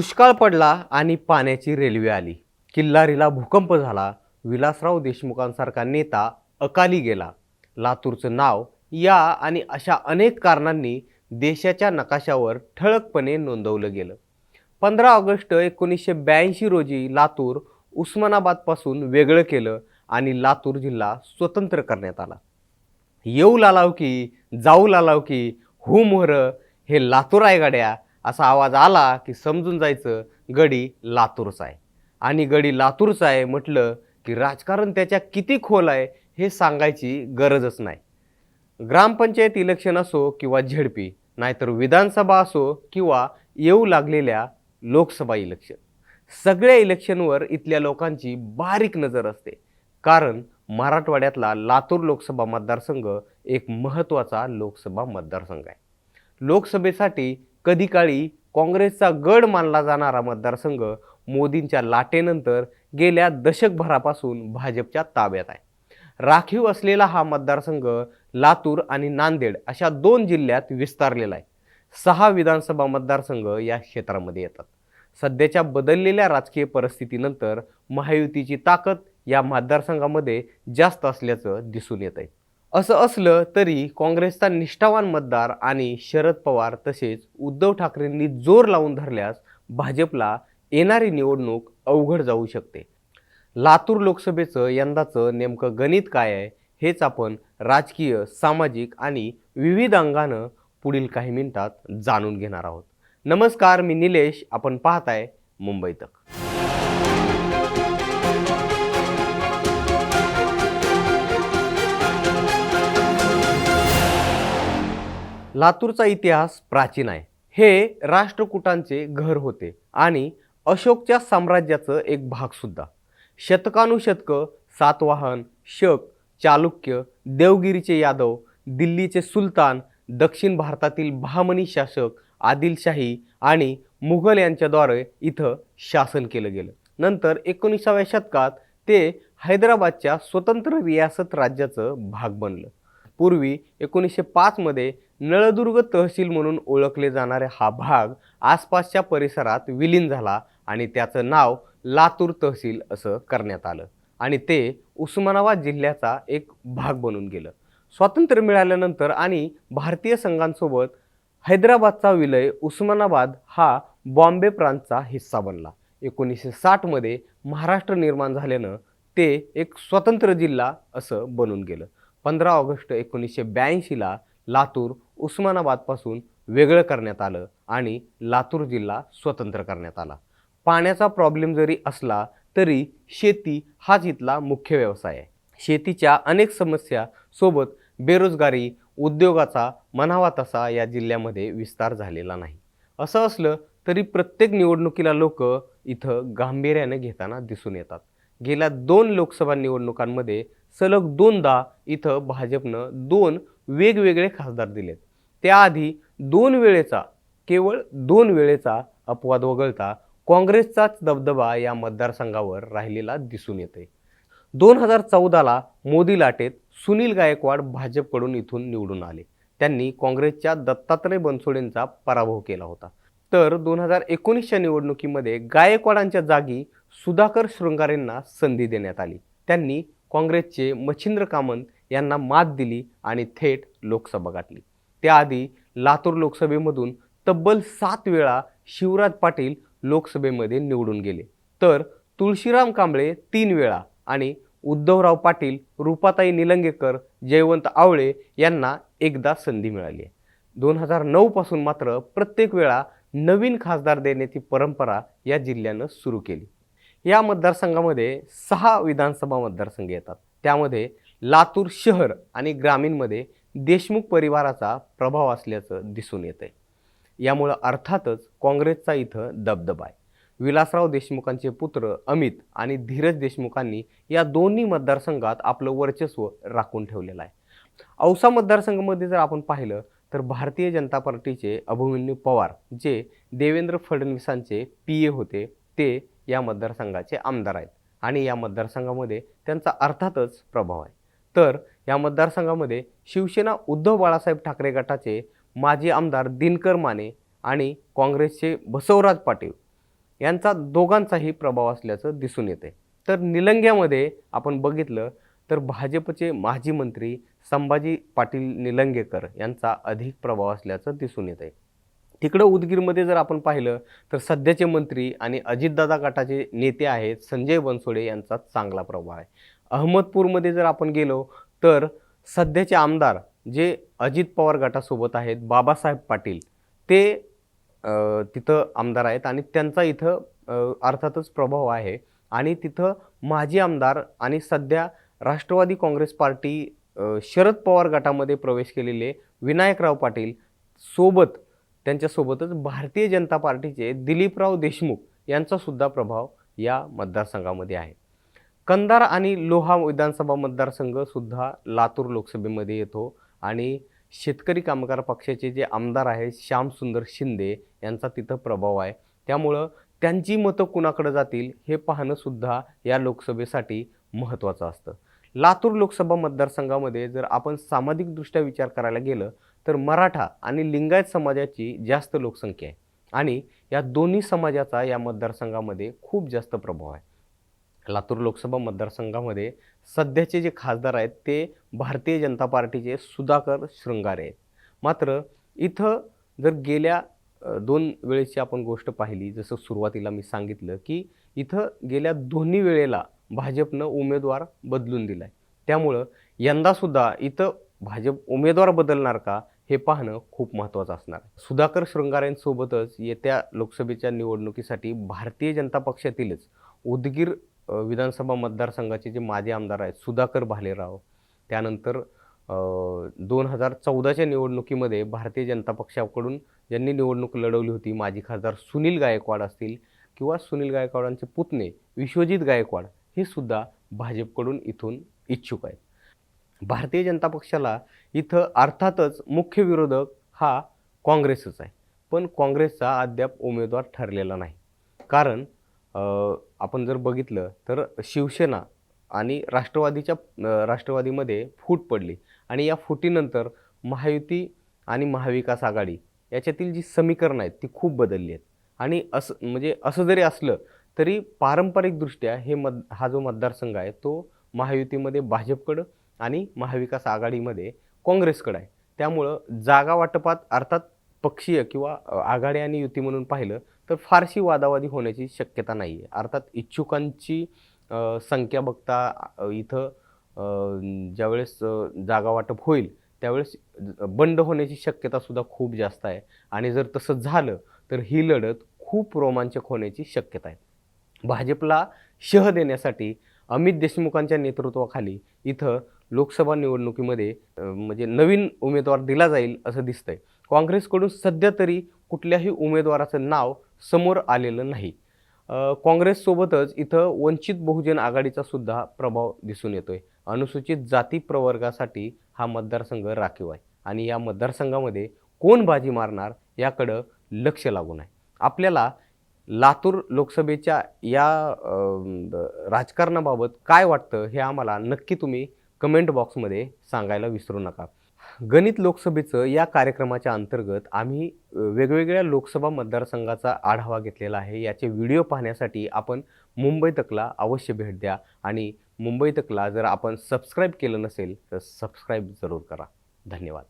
दुष्काळ पडला आणि पाण्याची रेल्वे आली. किल्लारीला भूकंप झाला. विलासराव देशमुखांसारखा नेता अकाली गेला. लातूरचं नाव या आणि अशा अनेक कारणांनी देशाच्या नकाशावर ठळकपणे नोंदवलं गेलं. पंधरा ऑगस्ट एकोणीसशे ब्याऐंशी रोजी लातूर उस्मानाबादपासून वेगळं केलं आणि लातूर जिल्हा स्वतंत्र करण्यात आला. येऊ लालाव की जाऊ लालाव की हू मोहर हे लातूर आहे गाड्या असा आवाज आला की समजून जायचं गडी लातूरचा आहे. आणि गडी लातूरचा आहे म्हटलं की राजकारण त्याच्या किती खोल आहे हे सांगायची गरजच नाही. ग्रामपंचायत इलेक्शन असो किंवा झेडपी नाहीतर विधानसभा असो किंवा येऊ लागलेल्या लोकसभा इलेक्शन. सगळ्या इलेक्शनवर इथल्या लोकांची बारीक नजर असते. कारण मराठवाड्यातला लातूर लोकसभा मतदारसंघ एक महत्त्वाचा लोकसभा मतदारसंघ आहे. लोकसभेसाठी कधी काळी काँग्रेसचा गड मानला जाणारा मतदारसंघ मोदींच्या लाटेनंतर गेल्या दशकभरापासून भाजपच्या ताब्यात आहे. राखीव असलेला हा मतदारसंघ लातूर आणि नांदेड अशा दोन जिल्ह्यात विस्तारलेला आहे. सहा विधानसभा मतदारसंघ या क्षेत्रामध्ये येतात. सध्याच्या बदललेल्या राजकीय परिस्थितीनंतर महायुतीची ताकद या मतदारसंघामध्ये जास्त असल्याचं दिसून येत आहे असं असलं तरी काँग्रेसचा निष्ठावान मतदार आणि शरद पवार तसेच उद्धव ठाकरेंनी जोर लावून धरल्यास भाजपला येणारी निवडणूक अवघड जाऊ शकते. लातूर लोकसभेचं यंदाचं नेमकं गणित काय आहे हेच आपण राजकीय सामाजिक आणि विविध अंगानं पुढील काही मिनिटात जाणून घेणार आहोत. नमस्कार मी निलेश आपण पाहताय मुंबई तक. लातूरचा इतिहास प्राचीन आहे. हे राष्ट्रकूटांचे घर होते आणि अशोकच्या साम्राज्याचं एक भागसुद्धा शतकानुशतकं सातवाहन शक चालुक्य देवगिरीचे यादव दिल्लीचे सुलतान दक्षिण भारतातील बहामनी शासक आदिलशाही आणि मुघल यांच्याद्वारे इथं शासन केलं गेलं. नंतर एकोणीसाव्या शतकात ते हैदराबादच्या स्वतंत्र रियासत राज्याचं भाग बनलं. पूर्वी एकोणीसशे पाचमध्ये नळदुर्ग तहसील म्हणून ओळखले जाणारे हा भाग आसपासच्या परिसरात विलीन झाला आणि त्याचं नाव लातूर तहसील असं करण्यात आलं. आणि ते उस्मानाबाद जिल्ह्याचा एक भाग बनून गेलं. स्वातंत्र्य मिळाल्यानंतर आणि भारतीय संघांसोबत हैदराबादचा विलय उस्मानाबाद हा बॉम्बे प्रांतचा हिस्सा बनला. एकोणीसशे साठमध्ये महाराष्ट्र निर्माण झाल्यानं ते एक स्वतंत्र जिल्हा असं बनून गेलं. पंधरा ऑगस्ट एकोणीसशे ब्याऐंशीला लातूर उस्मानाबादपासून वेगळं करण्यात आलं आणि लातूर जिल्हा स्वतंत्र करण्यात आला. पाण्याचा प्रॉब्लेम जरी असला तरी शेती हाच इथला मुख्य व्यवसाय आहे. शेतीच्या अनेक समस्या सोबत बेरोजगारी उद्योगाचा म्हणावा तसा या जिल्ह्यामध्ये विस्तार झालेला नाही. असं असलं तरी प्रत्येक निवडणुकीला लोक इथं गांभीर्याने घेताना दिसून येतात. गेल्या दोन लोकसभा निवडणुकांमध्ये सलग दोनदा इथं भाजपनं दोन वेगवेगळे खासदार दिलेत. त्याआधी दोन वेळेचा केवळ दोन वेळेचा अपवाद वगळता काँग्रेसचाच दबदबा या मतदारसंघावर राहिलेला दिसून येते दोन हजार चौदाला मोदी लाटेत सुनील गायकवाड भाजपकडून इथून निवडून आले. त्यांनी काँग्रेसच्या दत्तात्रय बनसोडेंचा पराभव केला होता. तर दोन हजार एकोणीसच्या निवडणुकीमध्ये गायकवाडांच्या जागी सुधाकर शृंगारेंना संधी देण्यात आली. त्यांनी काँग्रेसचे मच्छिंद्र कामंत यांना मात दिली आणि थेट लोकसभा गाठली. त्याआधी लातूर लोकसभेमधून तब्बल सात वेळा शिवराज पाटील लोकसभेमध्ये निवडून गेले. तर तुळशीराम कांबळे तीन वेळा आणि उद्धवराव पाटील रुपाताई निलंगेकर जयवंत आवळे यांना एकदा संधी मिळाली आहे. दोन हजार नऊपासून मात्र प्रत्येक वेळा नवीन खासदार देण्याची परंपरा या जिल्ह्यानं सुरू केली. या मतदारसंघामध्ये सहा विधानसभा मतदारसंघ येतात. त्यामध्ये लातूर शहर आणि ग्रामीणमध्ये देशमुख परिवाराचा प्रभाव असल्याचं दिसून येतं आहे यामुळं अर्थातच काँग्रेसचा इथं दबदबा आहे. विलासराव देशमुखांचे पुत्र अमित आणि धीरज देशमुखांनी या दोन्ही मतदारसंघात आपलं वर्चस्व राखून ठेवलेलं आहे. औसा मतदारसंघामध्ये जर आपण पाहिलं तर भारतीय जनता पार्टीचे अभिमन्यू पवार जे देवेंद्र फडणवीसांचे पी ए होते ते या मतदारसंघाचे आमदार आहेत. आणि या मतदारसंघामध्ये त्यांचा अर्थातच प्रभाव आहे. तर या मतदारसंघामध्ये शिवसेना उद्धव बाळासाहेब ठाकरे गटाचे माजी आमदार दिनकर माने आणि काँग्रेसचे बसवराज पाटील यांचा दोघांचाही प्रभाव असल्याचं दिसून येते. तर निलंग्यामध्ये आपण बघितलं तर भाजपचे माजी मंत्री संभाजी पाटील निलंगेकर यांचा अधिक प्रभाव असल्याचं दिसून येत आहे तिकडं उदगीरमध्ये जर आपण पाहिलं तर सध्याचे मंत्री आणि अजितदादा गटाचे नेते आहेत संजय बनसोडे यांचा चांगला प्रभाव आहे. अहमदपूरमध्ये जर आपण गेलो तर सध्याचे आमदार जे अजित पवार गटासोबत आहेत बाबासाहेब पाटील ते तिथं आमदार आहेत आणि त्यांचा इथं अर्थातच प्रभाव आहे. आणि तिथं माजी आमदार आणि सध्या राष्ट्रवादी काँग्रेस पार्टी शरद पवार गटामध्ये प्रवेश केलेले विनायकराव पाटील सोबत त्यांच्यासोबतच भारतीय जनता पार्टीचे दिलीपराव देशमुख यांचासुद्धा प्रभाव या मतदारसंघामध्ये आहे. कंधार आणि लोहा विधानसभा मतदारसंघसुद्धा लातूर लोकसभेमध्ये येतो आणि शेतकरी कामगार पक्षाचे जे आमदार आहेत श्यामसुंदर शिंदे यांचा तिथं प्रभाव आहे. त्यामुळं त्यांची मतं कुणाकडे जातील हे पाहणंसुद्धा या लोकसभेसाठी महत्त्वाचं असतं. लातूर लोकसभा मतदारसंघामध्ये जर आपण सामाजिकदृष्ट्या विचार करायला गेलं तर मराठा आणि लिंगायत समाजाची जास्त लोकसंख्या आहे. आणि या दोन्ही समाजाचा या मतदारसंघामध्ये खूप जास्त प्रभाव आहे. लातूर लोकसभा मतदारसंघामध्ये सध्याचे जे खासदार आहेत ते भारतीय जनता पार्टीचे सुधाकर शृंगारे आहेत. मात्र इथं जर गेल्या दोन वेळेची आपण गोष्ट पाहिली जसं सुरुवातीला मी सांगितलं की इथं गेल्या दोन्ही वेळेला भाजपनं उमेदवार बदलून दिला आहे त्यामुळं यंदासुद्धा इथं भाजप उमेदवार बदलणार का? हे पाहणं खूप महत्त्वाचं असणार. आहे सुधाकर शृंगारेंसोबतच येत्या लोकसभेच्या निवडणुकीसाठी भारतीय जनता पक्षातीलच उदगीर विधानसभा मतदारसंघाचे जे माजी आमदार आहेत सुधाकर भालेराव त्यानंतर दोन हजार चौदाच्या निवडणुकीमध्ये भारतीय जनता पक्षाकडून ज्यांनी निवडणूक लढवली होती माजी खासदार सुनील गायकवाड असतील किंवा सुनील गायकवाडांचे पुतणे विश्वजित गायकवाड हे सुद्धा भाजपकडून इथून इच्छुक आहेत. भारतीय जनता पक्षाला इथं अर्थातच मुख्य विरोधक हा काँग्रेसच आहे. पण काँग्रेसचा अद्याप उमेदवार ठरलेला नाही. कारण आपण जर बघितलं तर शिवसेना आणि राष्ट्रवादीच्या राष्ट्रवादीमध्ये फूट पडली. आणि या फुटीनंतर महायुती आणि महाविकास आघाडी याच्यातील जी समीकरणं आहेत ती खूप बदलली आहेत. आणि असं म्हणजे असं जरी असलं तरी पारंपरिकदृष्ट्या हे मत हा जो मतदारसंघ आहे तो महायुतीमध्ये भाजपकडं आणि महाविकास आघाडीमध्ये काँग्रेसकडं आहे. त्यामुळं जागा वाटपात अर्थात पक्षीय किंवा आघाडी आणि युती म्हणून पाहिलं तर फारशी वादावादी होण्याची शक्यता नाही आहे अर्थात इच्छुकांची संख्या बघता इथं ज्यावेळेस जागा वाटप होईल त्यावेळेस बंड होण्याची शक्यतासुद्धा खूप जास्त आहे. आणि जर तसं झालं तर ही लढत खूप रोमांचक होण्याची शक्यता आहे. भाजपला शह देण्यासाठी अमित देशमुखांच्या नेतृत्वाखाली इथं लोकसभा निवडणुकीमध्ये म्हणजे नवीन उमेदवार दिला जाईल असं दिसतंय. काँग्रेसकडून सध्या तरी कुठल्याही उमेदवाराचं नाव समोर आलेलं नाही. काँग्रेससोबतच इथं वंचित बहुजन आघाडीचा सुद्धा प्रभाव दिसून येतोय. अनुसूचित जाती प्रवर्गासाठी हा मतदारसंघ राखीव आहे. आणि या मतदारसंघामध्ये कोण बाजी मारणार याकडं लक्ष लागून आहे. आपल्याला लातूर लोकसभेच्या या राजकारणाबाबत काय वाटतं हे आम्हाला नक्की तुम्ही कमेंट बॉक्समध्ये सांगायला विसरू नका. गणित लोकसभेचं या कार्यक्रमाच्या अंतर्गत आम्ही वेगवेगळ्या लोकसभा मतदारसंघाचा आढावा घेतलेला आहे. याचे व्हिडिओ पाहण्यासाठी आपण मुंबई तकला अवश्य भेट द्या आणि मुंबई तकला जर आपण सबस्क्राईब केलं नसेल तर सबस्क्राईब जरूर करा. धन्यवाद.